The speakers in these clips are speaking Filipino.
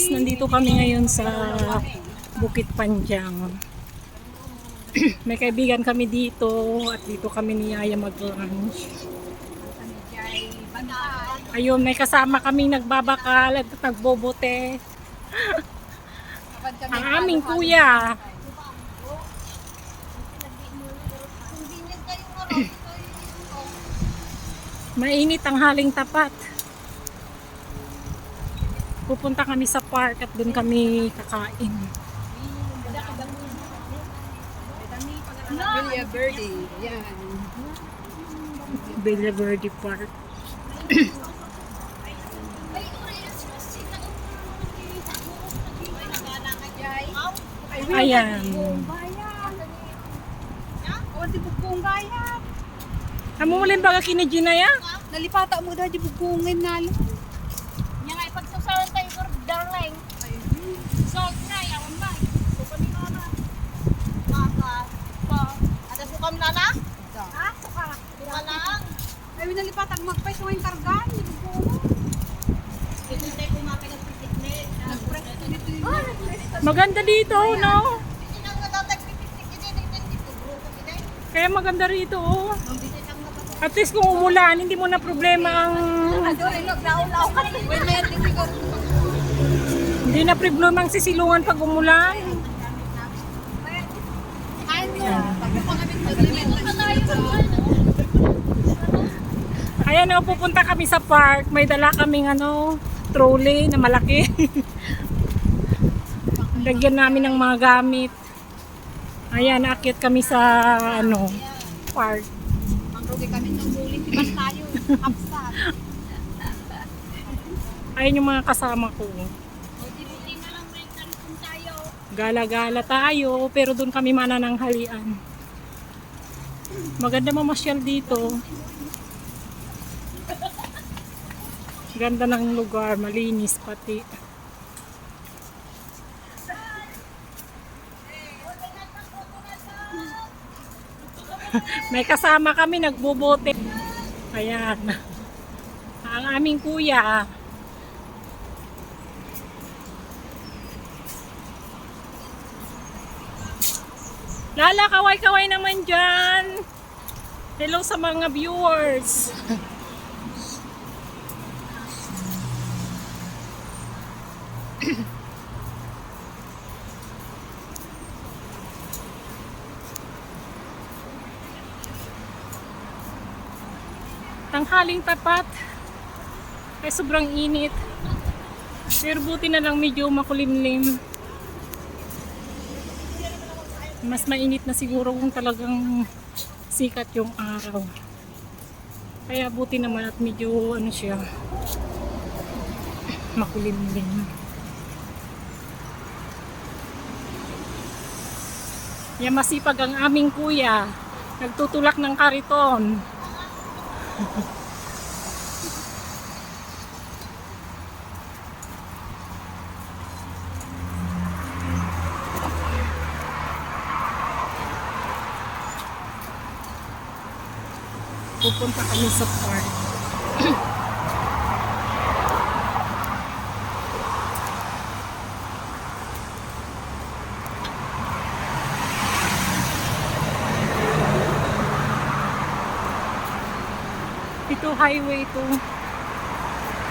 guys, nandito kami ngayon sa Bukit Panjang. May kaibigan kami dito at dito kami ni Yaya mag-lunch. Ayun, may kasama kami nagbabakal at nagbobote. Ang aming kuya. Mainit ang haling tapat. Pupunta kami sa park at doon kami kakain. Villa Verde. Yan. Villa Verde Park. Ayan. O, di bugkong gaya. Namumulin baga kini Gina ya? Nalipata mo dahil di bugkongin na lang. Yang ay pagsusalan tayo ko darling. Salt na yawan ba? So kami na na. Maka pa. Ada sukam na na? Ha? Suka lang. Ay, nalipata ang magpay sa yung kargan. Di bugkong. Ito tayo kumapay ng pipit Nag-press dito yun. Maganda dito, no? Kaya maganda rito, oh. At least kung umulan, hindi mo na problema ang... Ka. Din siguro. Hindi na problema ang sisilungan pag umulan. Ayan o, pupunta kami sa park. May dala kaming ano, trolley na malaki. Lagyan namin ng mga gamit. Ayan, akit kami sa ano, park. Ang rugi kami ng buling. Tibas tayo. Kapsat. Ayan yung mga kasama ko. Gala-gala tayo, pero doon kami manananghalian. Maganda mamasyal dito. Ganda ng lugar, malinis pati. May kasama kami nagbobote. Ayan. Ang aming kuya. Lala, kaway-kaway naman dyan. Hello sa mga viewers. Tanghaling tapat. Ay sobrang init. Pero buti na lang medyo makulimlim. Mas mainit na siguro kung talagang sikat yung araw. Kaya buti naman at medyo ano siya makulimlim. Yan masipag ang aming kuya. Nagtutulak ng kariton. Pupunta kami sa park. Ito highway to.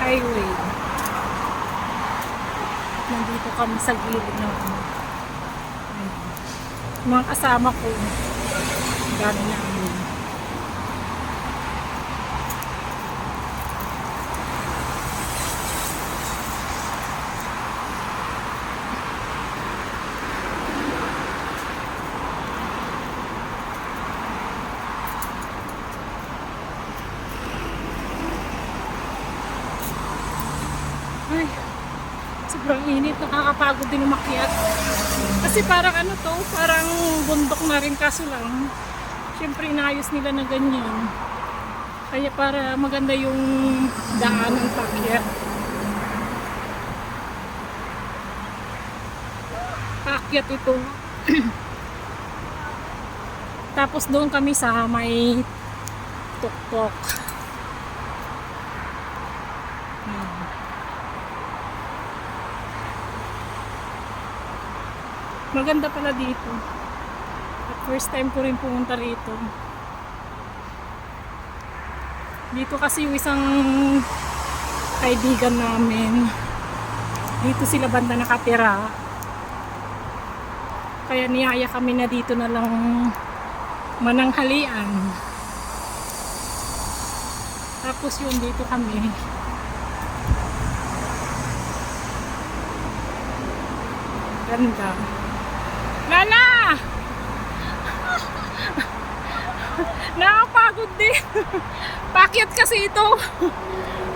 Highway. Nandito kami sa gilid ng ano. Mga kasama ko. Dami namin. Ay, sobrang init. Nakakapagod din umakyat. Kasi parang ano to, parang bundok na rin kaso lang. Siyempre inayos nila na ganyan. Kaya para maganda yung daan ng pakyat. Pakyat ito. Tapos doon kami sa may tuktok. Maganda pala dito. At first time ko rin pumunta rito. Dito kasi yung isang kaibigan namin. Dito sila banda nakatira. Kaya niyaya kami na dito na lang mananghalian. Tapos yun, dito kami. Ganda. Lala! Nakapagod din. pakyat kasi ito.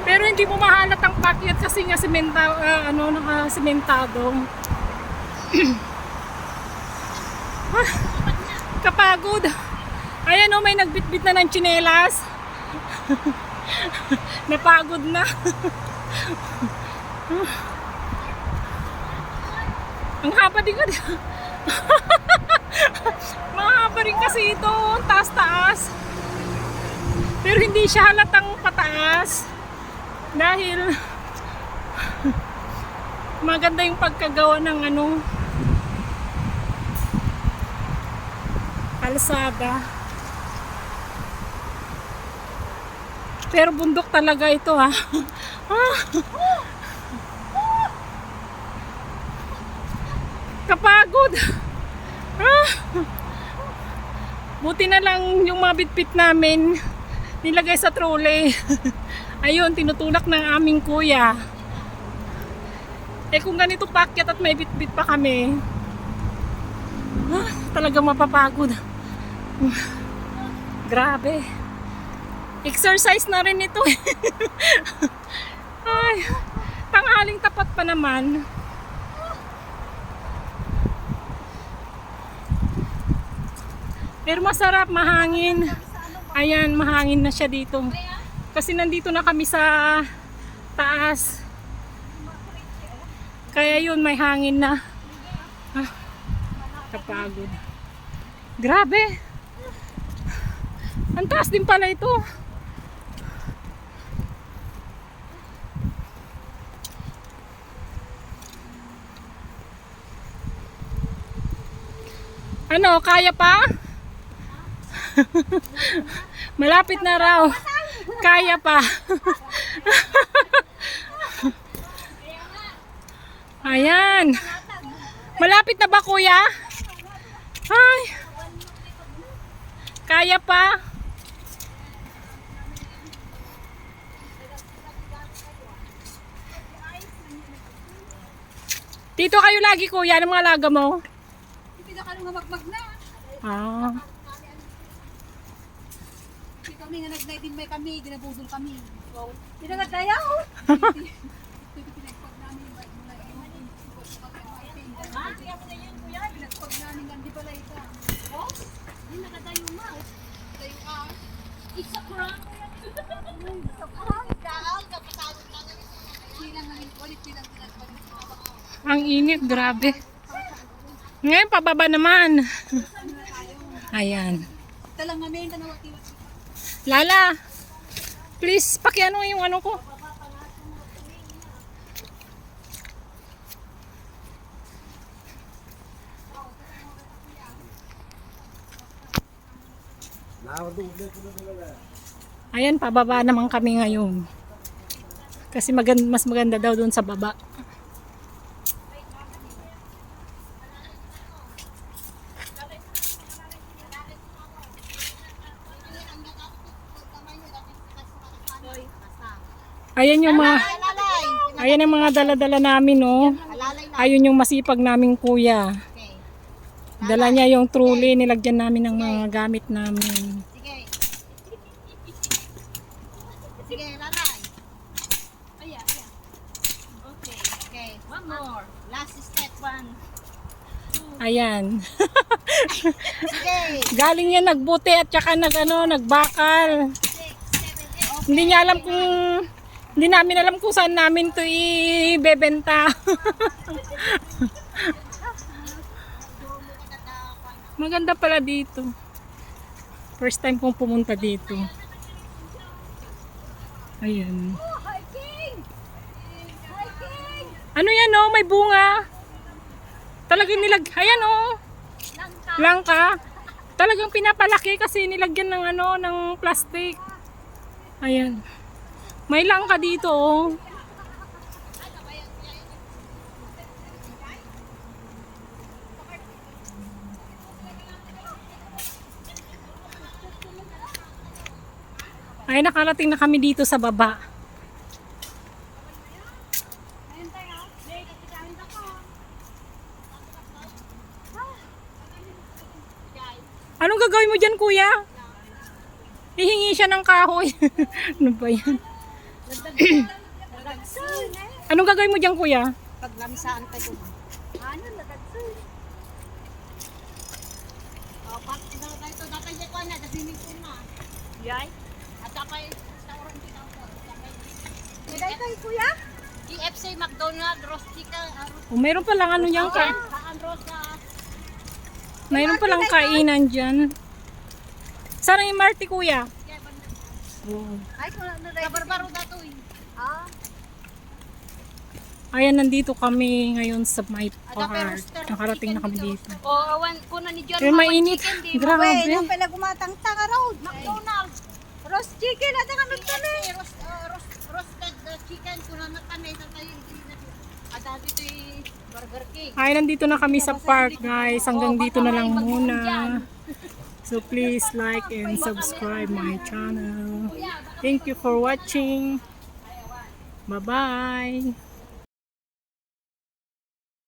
Pero hindi mo mahalat ang pakyat kasi nga sementa, ah, ano, naka-sementado. Ah, Kapagod. Ayan o, may nagbitbit na ng tsinelas. Napagod na. Ang haba din ka. Mahaba rin kasi ito. Taas-taas. Pero hindi siya halatang pataas. Dahil maganda yung pagkagawa ng ano kalsada. Pero bundok talaga ito ha. Kapagod. Ah. Buti na lang yung mga bitbit namin nilagay sa trolley. Ayun, tinutulak ng aming kuya. Eh kung ganito pakyat at may bitbit pa kami, ah, talagang mapapagod. Grabe. Exercise na rin ito eh. Ay, tanghaling tapat pa naman. Pero masarap, mahangin. Ayan, mahangin na siya dito. Kasi nandito na kami sa taas. Kaya yun, may hangin na. Ah, kapagod. Grabe. Ang taas din pala ito. Ano, kaya pa? Malapit na raw. Kaya pa. Ayan. Malapit na ba kuya? Ay. Kaya pa. Dito kayo lagi kuya ng mga alaga mo? Hindi ka nung magmag na. Ah. Hindi kami nga nagnay din may kami, ginabudol kami. Wow. Hindi na nga dayaw. Pinagpag namin yung mga Ha? Kaya mo na yun, kuya. Pinagpag namin nga, di pala ito. Oh? Hindi nakatayo ma. Tayo ka. Isa ko lang. Isa ko lang. Daan, kapatawag lang. Bilang namin ulit, bilang pinagpag Ang init, grabe. Ngayon, pababa naman. Ayan. Talang namin, tanawati-wati. Lala, please, pakiano yung ano ko. Ayan, pababa naman kami ngayon. Kasi maganda, mas maganda daw doon sa baba. Ayan yung mga, ayan yung mga dala-dala namin, no. Alalay na. Ayun yung masipag naming kuya. Dala niya yung truly, nilagyan namin ng mga gamit namin. Sige. Sige, lalay. Aya, aya. Okay, okay. One more. Last step, one. Ayan. Galing yan nagbuti at saka nag, ano, nagbakal. Hindi niya alam kung, hindi namin alam kung saan namin to ibebenta. Maganda pala dito. First time kong pumunta dito. Ayan. Ano yan oh, may bunga. Talagang nilag... Ayan oh. Langka. Langka. Talagang pinapalaki kasi nilagyan ng ano, ng plastic. Ayan. May langka dito oh. Ay, nakarating na kami dito sa baba. Anong gagawin mo dyan, kuya? Hihingi siya ng kahoy. ano ba yan? Anong gagawin mo dyan, kuya? Pag lamisaan tayo. Ano, nadagsun. Oh, pag na tayo to, dapat yung kuha na, dabinig ko na. Yay. At dapat restaurant din ako. Naday tayo kuya? KFC, McDonald's, roast chicken, ah, roast O, mayroon palang ano dyan ka. saan roast na. Mayroon palang kainan dyan. Saan ang Marty, kuya? Ay, kung ano naday. Kabarbaro dato eh. Ah. Ayan, nandito kami ngayon sa my park. Nakarating na kami dito. O, awan ko na ni John. Mama mainit. Grabe. Yung pala gumatang-tanga road. McDonald's. Roast chicken at saka McDonald's. KFC, roast, ah, roast, roasted chicken, kuna na kami, sa tayo, hindi na. At dati ito yung Burger King. Ay, nandito na kami sa park, guys. Hanggang dito na lang muna. So, please like and subscribe my channel. Thank you for watching. Bye-bye.